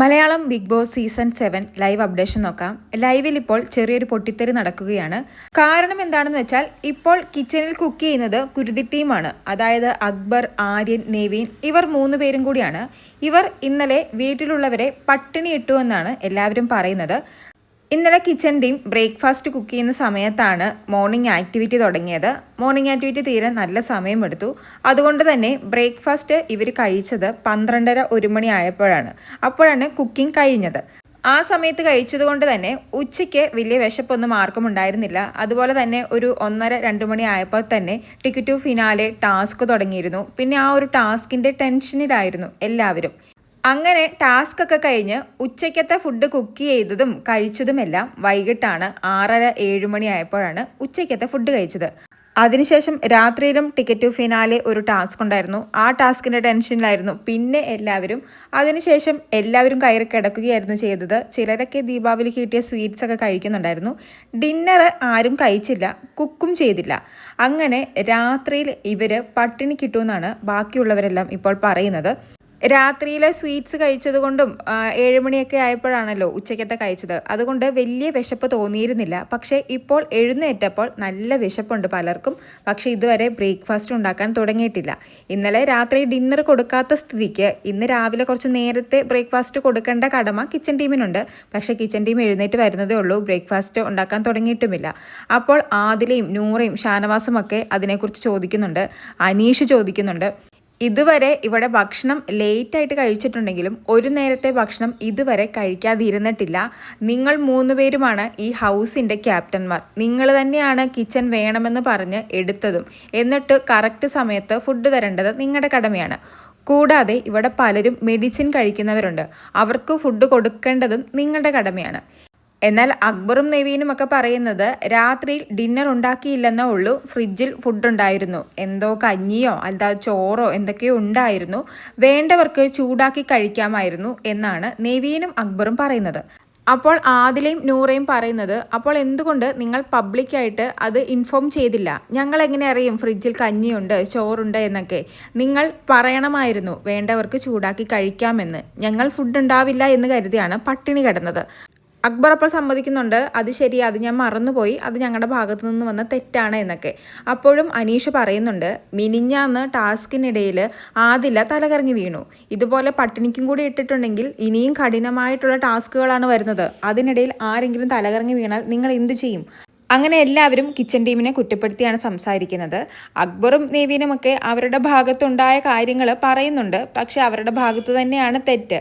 Malayalam big boss season seven live updation നോക്കാം. ലൈവിൽ ഇപ്പോൾ ചെറിയൊരു പൊട്ടിത്തെറി നടക്കുകയാണ്. കാരണം എന്താണെന്ന് വെച്ചാൽ ഇപ്പോൾ കിച്ചണിൽ കുക്ക് ചെയ്യുന്നത് കുരുതി ടീമാണ്. അതായത് അക്ബർ ആര്യൻ നെവീൻ ഇവർ മൂന്ന് പേരും കൂടിയാണ്. ഇവർ ഇന്നലെ വീട്ടിലുള്ളവരെ പട്ടിണി ഇട്ടു എന്നാണ് എല്ലാവരും പറയുന്നത്. ഇന്നലെ കിച്ചൺ ടീം ബ്രേക്ക്ഫാസ്റ്റ് കുക്ക് ചെയ്യുന്ന സമയത്താണ് മോർണിംഗ് ആക്ടിവിറ്റി തുടങ്ങിയത്. മോർണിംഗ് ആക്ടിവിറ്റി തീരെ നല്ല സമയമെടുത്തു. അതുകൊണ്ട് തന്നെ ബ്രേക്ക്ഫാസ്റ്റ് ഇവർ കഴിച്ചത് പന്ത്രണ്ടര ഒരു മണി ആയപ്പോഴാണ്. അപ്പോഴാണ് കുക്കിംഗ് കഴിഞ്ഞത്. ആ സമയത്ത് കഴിച്ചതുകൊണ്ട് തന്നെ ഉച്ചയ്ക്ക് വലിയ വിശപ്പൊന്നും ആർക്കും ഉണ്ടായിരുന്നില്ല. അതുപോലെ തന്നെ ഒരു ഒന്നര രണ്ട് മണി ആയപ്പോൾ തന്നെ ടിക്കറ്റ് ടു ഫിനാലെ ടാസ്ക് തുടങ്ങിയിരുന്നു. പിന്നെ ആ ഒരു ടാസ്കിന്റെ ടെൻഷനിലായിരുന്നു എല്ലാവരും. അങ്ങനെ ടാസ്ക് ഒക്കെ കഴിഞ്ഞ് ഉച്ചയ്ക്കത്തെ ഫുഡ് കുക്ക് ചെയ്തതും കഴിച്ചതുമെല്ലാം വൈകിട്ടാണ് ആറര ഏഴ് മണി ആയപ്പോഴാണ് ഉച്ചയ്ക്കത്തെ ഫുഡ് കഴിച്ചത്. അതിനുശേഷം രാത്രിയിലും ടിക്കറ്റ് ടു ഫിനാലെ ഒരു ടാസ്ക് ഉണ്ടായിരുന്നു. ആ ടാസ്കിന്റെ ടെൻഷനിലായിരുന്നു. പിന്നെ എല്ലാവരും അതിനുശേഷം എല്ലാവരും കയറി കിടക്കുകയായിരുന്നു ചെയ്തത്. ചിലരൊക്കെ ദീപാവലി കിട്ടിയ സ്വീറ്റ്സ് ഒക്കെ കഴിക്കുന്നുണ്ടായിരുന്നു. ഡിന്നർ ആരും കഴിച്ചില്ല. കുക്കും ചെയ്തില്ല. അങ്ങനെ രാത്രിയിൽ ഇവർ പട്ടിണി കിട്ടുമെന്നാണ് ബാക്കിയുള്ളവരെല്ലാം ഇപ്പോൾ പറയുന്നത്. രാത്രിയിലെ സ്വീറ്റ്സ് കഴിച്ചത് കൊണ്ടും ഏഴുമണിയൊക്കെ ആയപ്പോഴാണല്ലോ ഉച്ചയ്ക്കത്തെ കഴിച്ചത്. അതുകൊണ്ട് വലിയ വിശപ്പ് തോന്നിയിരുന്നില്ല. പക്ഷേ ഇപ്പോൾ എഴുന്നേറ്റപ്പോൾ നല്ല വിശപ്പുണ്ട് പലർക്കും. പക്ഷേ ഇതുവരെ ബ്രേക്ക്ഫാസ്റ്റ് ഉണ്ടാക്കാൻ തുടങ്ങിയിട്ടില്ല. ഇന്നലെ രാത്രി ഡിന്നർ കൊടുക്കാത്ത സ്ഥിതിക്ക് ഇന്ന് രാവിലെ കുറച്ച് നേരത്തെ ബ്രേക്ക്ഫാസ്റ്റ് കൊടുക്കേണ്ട കടമ കിച്ചൺ ടീമിനുണ്ട്. പക്ഷേ കിച്ചൺ ടീം എഴുന്നേറ്റ് വരുന്നതേ ഉള്ളൂ. ബ്രേക്ക്ഫാസ്റ്റ് ഉണ്ടാക്കാൻ തുടങ്ങിയിട്ടുമില്ല. അപ്പോൾ ആദിലയും നൂറയും ഷാനവാസും ഒക്കെ അതിനെക്കുറിച്ച് ചോദിക്കുന്നുണ്ട്. അനീഷ് ചോദിക്കുന്നുണ്ട്. ഇതുവരെ ഇവിടെ ഭക്ഷണം ലേറ്റായിട്ട് കഴിച്ചിട്ടുണ്ടെങ്കിലും ഒരു നേരത്തെ ഭക്ഷണം ഇതുവരെ കഴിക്കാതിരുന്നിട്ടില്ല. നിങ്ങൾ മൂന്ന് പേരുമാണ് ഈ ഹൗസിന്റെ ക്യാപ്റ്റന്മാർ. നിങ്ങൾ തന്നെയാണ് കിച്ചൺ വേണമെന്ന് പറഞ്ഞ് എടുത്തതും. എന്നിട്ട് കറക്റ്റ് സമയത്ത് ഫുഡ് തരേണ്ടത് നിങ്ങളുടെ കടമയാണ്. കൂടാതെ ഇവിടെ പലരും മെഡിസിൻ കഴിക്കുന്നവരുണ്ട്. അവർക്ക് ഫുഡ് കൊടുക്കേണ്ടതും നിങ്ങളുടെ കടമയാണ്. എന്നാൽ അക്ബറും നവീനും ഒക്കെ പറയുന്നത് രാത്രിയിൽ ഡിന്നർ ഉണ്ടാക്കിയില്ലെന്നേ ഉള്ളൂ ഫ്രിഡ്ജിൽ ഫുഡ് ഉണ്ടായിരുന്നു. എന്തോ കഞ്ഞിയോ അല്ല ചോറോ എന്തൊക്കെയോ ഉണ്ടായിരുന്നു. വേണ്ടവർക്ക് ചൂടാക്കി കഴിക്കാമായിരുന്നു എന്നാണ് നവീനും അക്ബറും പറയുന്നത്. അപ്പോൾ ആദിലയും നൂറയും പറയുന്നത് അപ്പോൾ എന്തുകൊണ്ട് നിങ്ങൾ പബ്ലിക്കായിട്ട് അത് ഇൻഫോം ചെയ്തില്ല? ഞങ്ങൾ എങ്ങനെ അറിയും ഫ്രിഡ്ജിൽ കഞ്ഞിയുണ്ട് ചോറുണ്ട് എന്നൊക്കെ? നിങ്ങൾ പറയണമായിരുന്നു വേണ്ടവർക്ക് ചൂടാക്കി കഴിക്കാമെന്ന്. ഞങ്ങൾ ഫുഡ് ഉണ്ടാവില്ല എന്ന് കരുതിയാണ് പട്ടിണി കിടന്നത്. അക്ബർ അപ്പോൾ സമ്മതിക്കുന്നുണ്ട്. അത് ശരി അത് ഞാൻ മറന്നുപോയി. അത് ഞങ്ങളുടെ ഭാഗത്തു നിന്ന് വന്ന തെറ്റാണ് എന്നൊക്കെ. അപ്പോഴും അനീഷ് പറയുന്നുണ്ട് മിനിഞ്ഞാന്ന് ടാസ്കിനിടയിൽ ആദില തലകറങ്ങി വീണു. ഇതുപോലെ പട്ടിണിക്കും കൂടി ഇട്ടിട്ടുണ്ടെങ്കിൽ ഇനിയും കഠിനമായിട്ടുള്ള ടാസ്കുകളാണ് വരുന്നത്. അതിനിടയിൽ ആരെങ്കിലും തലകറങ്ങി വീണാൽ നിങ്ങൾ എന്തു ചെയ്യും? അങ്ങനെ എല്ലാവരും കിച്ചൺ ടീമിനെ കുറ്റപ്പെടുത്തിയാണ് സംസാരിക്കുന്നത്. അക്ബറും ഒക്കെ അവരുടെ ഭാഗത്തുണ്ടായ കാര്യങ്ങൾ പറയുന്നുണ്ട്. പക്ഷേ അവരുടെ ഭാഗത്ത് തന്നെയാണ് തെറ്റ്.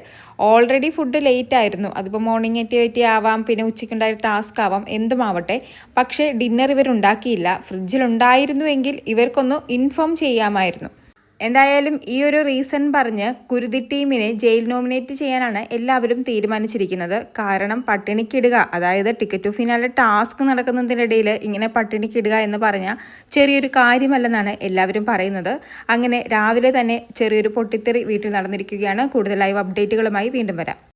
ഓൾറെഡി ഫുഡ് ലേറ്റ് ആയിരുന്നു. അതിപ്പോൾ മോർണിംഗ് ആക്ടിവിറ്റി ആവാം പിന്നെ ഉച്ചയ്ക്കുണ്ടായ ടാസ്ക് ആവാം എന്തുമാവട്ടെ പക്ഷേ ഡിന്നർ ഇവർ ഉണ്ടാക്കിയില്ല ഫ്രിഡ്ജിലുണ്ടായിരുന്നുവെങ്കിൽ ഇവർക്കൊന്ന് ഇൻഫോം ചെയ്യാമായിരുന്നു. എന്തായാലും ഈ ഒരു റീസൺ പറഞ്ഞ് കുരുതി ടീമിനെ ജയിൽ നോമിനേറ്റ് ചെയ്യാനാണ് എല്ലാവരും തീരുമാനിച്ചിരിക്കുന്നത്. കാരണം പട്ടിണിക്കിടുക അതായത് ടിക്കറ്റ് ടു ഫിനാലെ ടാസ്ക് നടക്കുന്നതിനിടയിൽ ഇങ്ങനെ പട്ടിണിക്കിടുക എന്ന് പറഞ്ഞാൽ ചെറിയൊരു കാര്യമല്ലെന്നാണ് എല്ലാവരും പറയുന്നത്. അങ്ങനെ രാവിലെ തന്നെ ചെറിയൊരു പൊട്ടിത്തെറി വീട്ടിൽ നടന്നിരിക്കുകയാണ്. കൂടുതൽ ലൈവ് അപ്ഡേറ്റുകളുമായി വീണ്ടും വരാം.